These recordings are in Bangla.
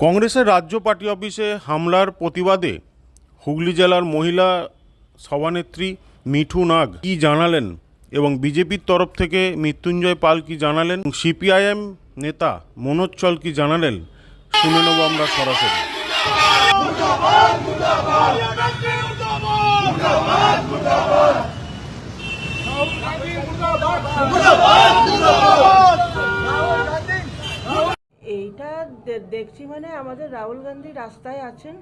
কংগ্রেসের রাজ্য পার্টি অফিসে হামলার প্রতিবাদে হুগলি জেলার মহিলা সভানেত্রী মিঠু নাগ কি জানালেন এবং বিজেপির তরফ থেকে মৃত্যুঞ্জয় পাল কি জানালেন সিপিআইএম নেতা মনোজ চল কি জানালেন শুনে নেব আমরা সরাসরি দেখছি মানে আমাদের রাহুল গান্ধী রাস্তায় আছেন।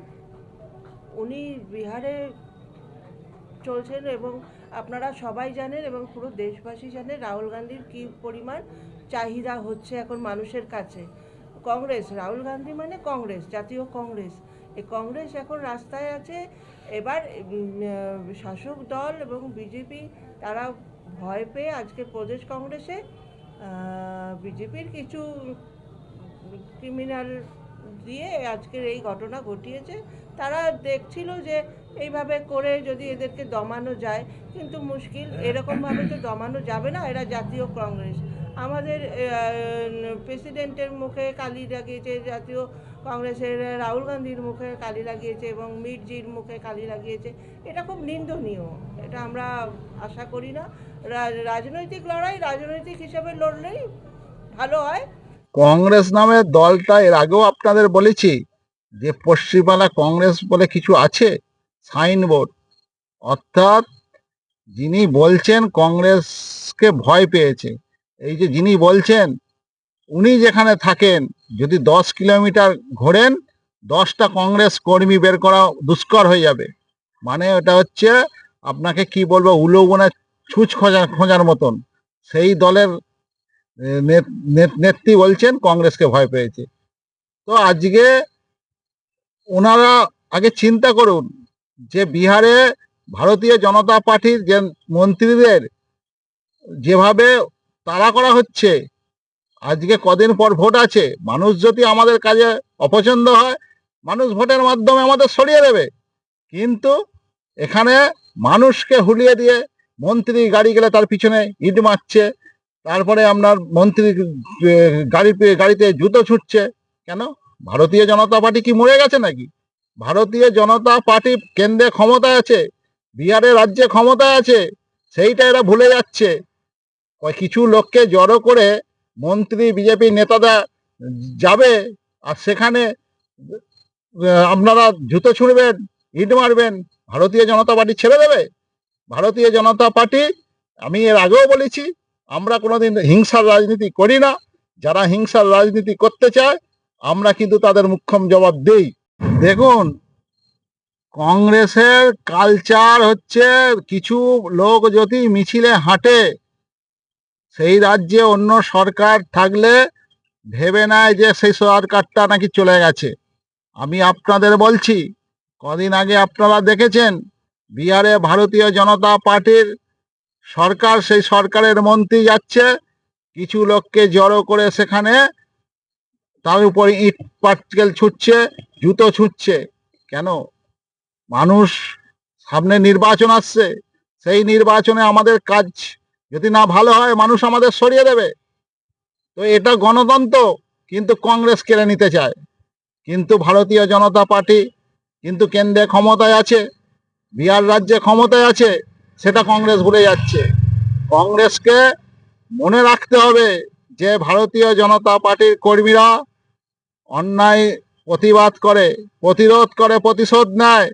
উনি বিহারে চলছেন এবং আপনারা সবাই জানেন এবং পুরো দেশবাসী জানে রাহুল গান্ধীর কী পরিমাণ চাহিদা হচ্ছে এখন মানুষের কাছে। কংগ্রেস, রাহুল গান্ধী মানে কংগ্রেস, জাতীয় কংগ্রেস। এই কংগ্রেস এখন রাস্তায় আছে। এবার শাসক দল এবং বিজেপি তারা ভয় পেয়ে আজকে প্রদেশ কংগ্রেসে বিজেপির কিছু ক্রিমিনাল দিয়ে আজকের এই ঘটনা ঘটিয়েছে। তারা দেখছিল যে এইভাবে করে যদি এদেরকে দমানো যায়, কিন্তু মুশকিল, এরকমভাবে তো দমানো যাবে না, এরা জাতীয় কংগ্রেস। আমাদের প্রেসিডেন্টের মুখে কালি লাগিয়েছে, জাতীয় কংগ্রেসের রাহুল গান্ধীর মুখে কালি লাগিয়েছে এবং মির্জির মুখে কালি লাগিয়েছে। এটা খুব নিন্দনীয়, এটা আমরা আশা করি না। রাজনৈতিক লড়াই রাজনৈতিক হিসাবে লড়লেই ভালো হয়। কংগ্রেস নামে দলটা এর আগেও আপনাদের বলেছি যে পশ্চিমবাংলা কংগ্রেস বলে কিছু আছে, সাইনবোর্ড। অর্থাৎ যিনি বলছেন কংগ্রেসকে ভয় পেয়েছে, এই যে যিনি বলছেন, উনি যেখানে থাকেন, যদি দশ কিলোমিটার ঘোরেন, দশটা কংগ্রেস কর্মী বের করা দুষ্কর হয়ে যাবে। মানে ওটা হচ্ছে আপনাকে কি বলব, উলোবনে ছুঁচ খোঁজা, খোঁজার মতন। সেই দলের নেত্রী বলছেন, কংগ্রেসকে ভয় পেয়েছে। তো আজকে ওনারা আগে চিন্তা করুন, যে বিহারে ভারতীয় জনতা পার্টির যে মন্ত্রীদের যেভাবে তাড়া করা হচ্ছে, আজকে কদিন পর ভোট আছে, মানুষ যদি আমাদের কাজে অপছন্দ হয়, মানুষ ভোটের মাধ্যমে আমাদের সরিয়ে দেবে। কিন্তু এখানে মানুষকে হুলিয়ে দিয়ে মন্ত্রী গাড়ি গেলে তার পিছনে ইট মারছে তারপরে আপনার মন্ত্রী গাড়ি গাড়িতে জুতো ছুটছে। কেন? ভারতীয় জনতা পার্টি কি মরে গেছে নাকি? ভারতীয় জনতা পার্টি কেন্দ্রে ক্ষমতায় আছে বিহারে রাজ্যে ক্ষমতায় আছে, সেইটা এরা ভুলে যাচ্ছে। কিছু লোককে জড়ো করে মন্ত্রী, বিজেপি নেতারা যাবে আর সেখানে আপনারা জুতো ছুঁড়বেন, ইট মারবেন, ভারতীয় জনতা পার্টি ছেড়ে দেবে? ভারতীয় জনতা পার্টি, আমি এর আগেও বলেছি আমরা কোনোদিন হিংসার রাজনীতি করি না। যারা হিংসার রাজনীতি করতে চায়, আমরা কিন্তু তাদের মুখ্যম জবাব দেই। দেখুন, কংগ্রেসের কালচার হচ্ছে কিছু লোক যদি মিছিলে হাঁটে, সেই রাজ্যে অন্য সরকার থাকলে ভেবে নেয় যে সেই সরকারটা নাকি চলে গেছে। আমি আপনাদের বলছি, কদিন আগে আপনারা দেখেছেন, বিহারে ভারতীয় জনতা পার্টির সরকার সেই সরকারের মন্ত্রী যাচ্ছে, কিছু লোককে জড়ো করে সেখানে তার উপরে ইট পাটকেল ছুটছে, জুতো ছুটছে। কেন? মানুষ সামনে নির্বাচন আসছে, সেই নির্বাচনে আমাদের কাজ যদি না ভালো হয়, মানুষ আমাদের সরিয়ে দেবে। তো এটা গণতন্ত্র, কিন্তু কংগ্রেস কেড়ে নিতে চায়। কিন্তু ভারতীয় জনতা পার্টি, কিন্তু কেন্দ্রে ক্ষমতায় আছে, বিহার রাজ্যে ক্ষমতায় আছে সেটা কংগ্রেস ভুলে যাচ্ছে। কংগ্রেসকে মনে রাখতে হবে যে ভারতীয় জনতা পার্টির কর্মীরা অন্যায় প্রতিবাদ করে, প্রতিরোধ করে, প্রতিশোধ নেয়।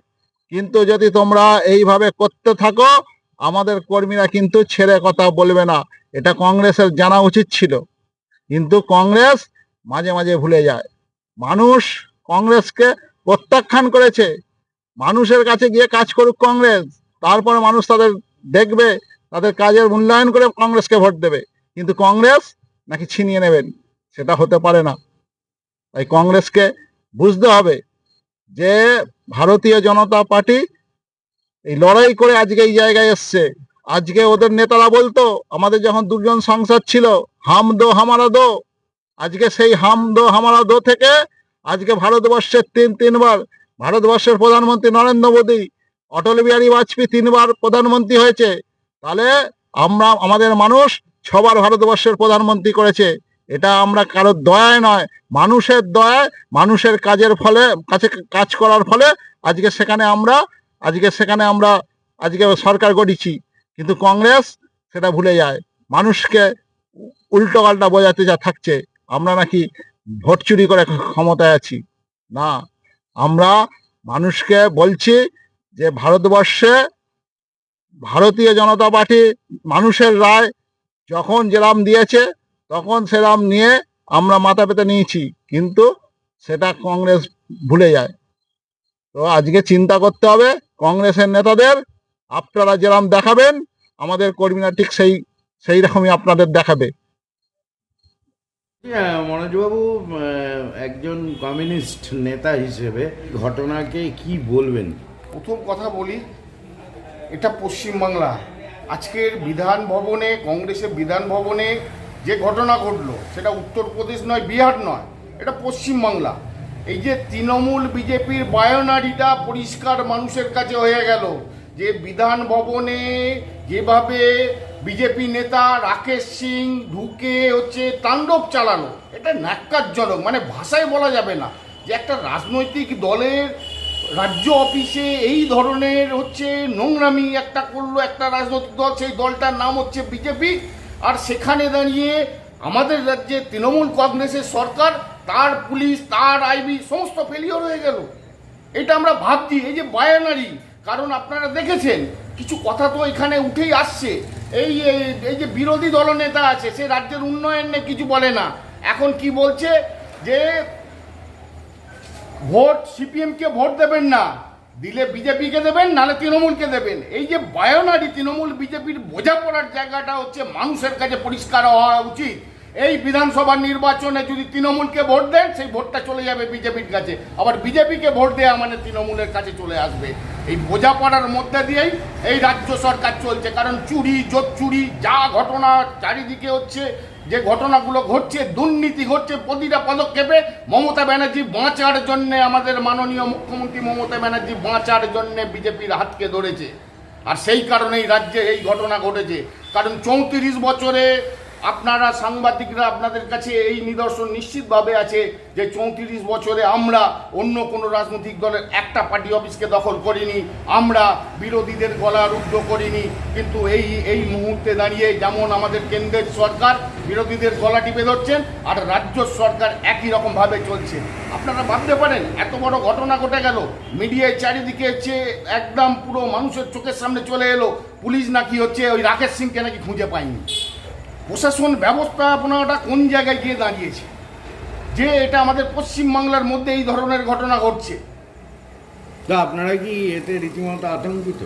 কিন্তু যদি তোমরা এইভাবে করতে থাকো, আমাদের কর্মীরা কিন্তু ছেড়ে কথা বলবে না। এটা কংগ্রেসের জানা উচিত ছিল। কিন্তু কংগ্রেস মাঝে মাঝে ভুলে যায়। মানুষ কংগ্রেসকে প্রত্যাখ্যান করেছে। মানুষের কাছে গিয়ে কাজ করুক কংগ্রেস। তারপরে মানুষ তাদের দেখবে, তাদের কাজের মূল্যায়ন করে কংগ্রেসকে ভোট দেবে। কিন্তু কংগ্রেস নাকি ছিনিয়ে নেবেন, সেটা হতে পারে না। তাই কংগ্রেসকে বুঝতে হবে যে ভারতীয় জনতা পার্টি এই লড়াই করে আজকে এই জায়গায় এসছে। আজকে ওদের নেতারা বলতো, আমাদের যখন দুজন সংসদ ছিল, হাম দো, হামারা দো, আজকে সেই হাম দো, হামারা দো থেকে আজকে ভারতবর্ষের তিন, তিনবার ভারতবর্ষের প্রধানমন্ত্রী নরেন্দ্র মোদী অটল বিহারী বাজপেয়ী তিনবার প্রধানমন্ত্রী হয়েছে, তাহলে আমরা, আমাদের মানুষ ছবার ভারতবর্ষের প্রধানমন্ত্রী করেছে। এটা আমরা কারোর দয়ায় নয়, মানুষের দয়ায়, মানুষের কাজের ফলে, কাছে কাজ করার ফলে আজকে সেখানে আমরা, আজকে সেখানে আমরা, আজকে সরকার গড়িছি। কিন্তু কংগ্রেস সেটা ভুলে যায়। মানুষকে উল্টো পাল্টা বোঝাতে যা থাকছে, আমরা নাকি ভোট চুরি করে ক্ষমতায় আছি। না, আমরা মানুষকে বলছি যে ভারতবর্ষে ভারতীয় জনতা পার্টি মানুষের রায় যখন যেরাম দিয়েছে তখন সেরাম নিয়ে আমরা মাথা পেতে নিয়েছি কিন্তু সেটা কংগ্রেস ভুলে যায়। তো আজকে চিন্তা করতে হবে কংগ্রেসের নেতাদের আপনারা যেরাম দেখাবেন আমাদের কর্মীরা ঠিক সেই সেই রকমই আপনাদের দেখাবে। হ্যাঁ, মনোজবাবু একজন কমিউনিস্ট নেতা হিসেবে ঘটনাকে কি বলবেন? প্রথম কথা বলি, এটা পশ্চিমবাংলা আজকের বিধান ভবনে, কংগ্রেসের বিধান ভবনে যে ঘটনা ঘটলো, সেটা উত্তরপ্রদেশ নয়, বিহার নয়, এটা পশ্চিমবাংলা এই যে তৃণমূল বিজেপির বায়োনারিটা পরিষ্কার মানুষের কাছে হয়ে গেল, যে বিধান ভবনে যেভাবে বিজেপি নেতা রাকেশ সিং ঢুকে হচ্ছে তাণ্ডব চালানো এটা ন্যাক্কারজনক মানে ভাষায় বলা যাবে না। যে একটা রাজনৈতিক দলের রাজ্য অফিসে এই ধরনের হচ্ছে নোংরামি একটা করল একটা রাজনৈতিক দল, সেই দলটার নাম হচ্ছে বিজেপি। আর সেখানে দাঁড়িয়ে আমাদের রাজ্যে তৃণমূল কংগ্রেসের সরকার, তার পুলিশ, তার আইবি, সমস্ত ফেলিওর হয়ে গেল। এটা আমরা ভাবছি, এই যে বায়ানারি, কারণ আপনারা দেখেছেন, কিছু কথা তো এখানে উঠেই আসছে। এই এই- যে বিরোধী দলনেতা আছে, সে রাজ্যের উন্নয়ন নিয়ে কিছু বলে না। এখন কি বলছে যে ভোট সিপিএমকে ভোট দেবেন না, দিলে বিজেপিকে দেবেন, নালে তৃণমূলকে দেবেন। এই যে বায়নারি তৃণমূল বিজেপির বোঝাপড়ার জায়গাটা হচ্ছে মানুষের কাছে পরিষ্কার হওয়া উচিত। এই বিধানসভা নির্বাচনে যদি তৃণমূলকে ভোট দেন, সেই ভোটটা চলে যাবে বিজেপির কাছে। আবার বিজেপিকে ভোট দেওয়া মানে তৃণমূলের কাছে চলে আসবে। এই বোঝাপড়ার মধ্যে দিয়েই এই রাজ্য সরকার চলছে। কারণ চুরি জোট চুরি, যা ঘটনা চারিদিকে হচ্ছে, যে ঘটনাগুলো ঘটছে, দুর্নীতি ঘটছে, প্রতিটা পদক্ষেপে মমতা ব্যানার্জি বাঁচার জন্যে, আমাদের মাননীয় মুখ্যমন্ত্রী মমতা ব্যানার্জি বাঁচার জন্যে বিজেপির হাতকে ধরেছে। আর সেই কারণেই রাজ্যে এই ঘটনা ঘটেছে। কারণ চৌত্রিশ বছরে আপনারা সাংবাদিকরা আপনাদের কাছে এই নিদর্শন নিশ্চিতভাবে আছে যে চৌত্রিশ বছরে আমরা অন্য কোনো রাজনৈতিক দলের একটা পার্টি অফিসকে দখল করিনি, আমরা বিরোধীদের গলা রুদ্ধ করিনি। কিন্তু এই এই মুহূর্তে দাঁড়িয়ে যেমন আমাদের কেন্দ্রের সরকার বিরোধীদের গলা টিপে ধরছেন, আর রাজ্য সরকার একই রকমভাবে চলছে। আপনারা ভাবতে পারেন, এত বড় ঘটনা ঘটে গেল। মিডিয়ায় চারিদিকে হচ্ছে একদম পুরো মানুষের চোখের সামনে চলে এলো। পুলিশ নাকি হচ্ছে ওই রাকেশ সিংকে নাকি খুঁজে পায়নি। প্রশাসন ব্যবস্থাপনাটা কোন জায়গায় গিয়ে দাঁড়িয়েছে? যে এটা আমাদের পশ্চিমবাংলার মধ্যে এই ধরনের ঘটনা ঘটছে। তা আপনারা কি এতে রীতিমতো আতঙ্কিত?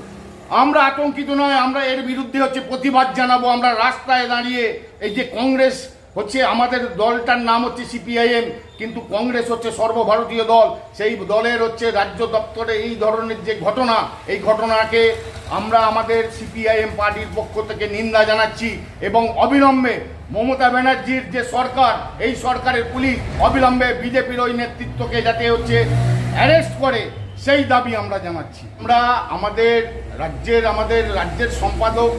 আমরা আতঙ্কিত নয় আমরা এর বিরুদ্ধে হচ্ছে প্রতিবাদ জানাব আমরা রাস্তায় দাঁড়িয়ে এই যে কংগ্রেস হচ্ছে আমাদের দলটার নাম হচ্ছে সিপিআইএম, কিন্তু কংগ্রেস হচ্ছে সর্বভারতীয় দল। সেই দলের হচ্ছে রাজ্য দপ্তরে এই ধরনের যে ঘটনা, এই ঘটনাকে আমরা আমাদের সিপিআইএম পার্টির পক্ষ থেকে নিন্দা জানাচ্ছি এবং অবিলম্বে মমতা ব্যানার্জির যে সরকার, এই সরকারের পুলিশ অবিলম্বে বিজেপির ওই নেতৃত্বকে যাতে হচ্ছে অ্যারেস্ট করে, সেই দাবি আমরা জানাচ্ছি। আমরা আমাদের রাজ্যের আমাদের রাজ্যের সম্পাদক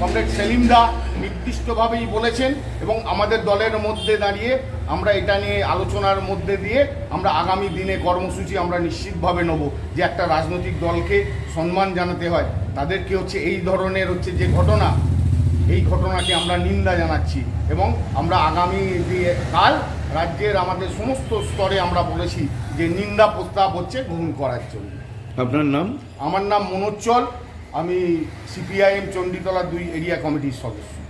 কমরেড সেলিম দা নির্দিষ্টভাবেই বলেছেন এবং আমাদের দলের মধ্যে দাঁড়িয়ে আমরা এটা নিয়ে আলোচনার মধ্যে দিয়ে আমরা আগামী দিনে কর্মসূচি আমরা নিশ্চিতভাবে নেব যে একটা রাজনৈতিক দলকে সম্মান জানাতে হয়। তাদেরকে হচ্ছে এই ধরনের হচ্ছে যে ঘটনা এই ঘটনাকে আমরা নিন্দা জানাচ্ছি এবং আমরা আগামী দিয়ে কাল রাজ্যের আমাদের সমস্ত স্তরে আমরা বলেছি যে নিন্দা প্রস্তাব হচ্ছে গ্রহণ করার জন্য। আপনার নাম? আমার নাম মনোজ্জ্বল আমি সিপিআইএম চণ্ডীতলা দুই এরিয়া কমিটির সদস্য।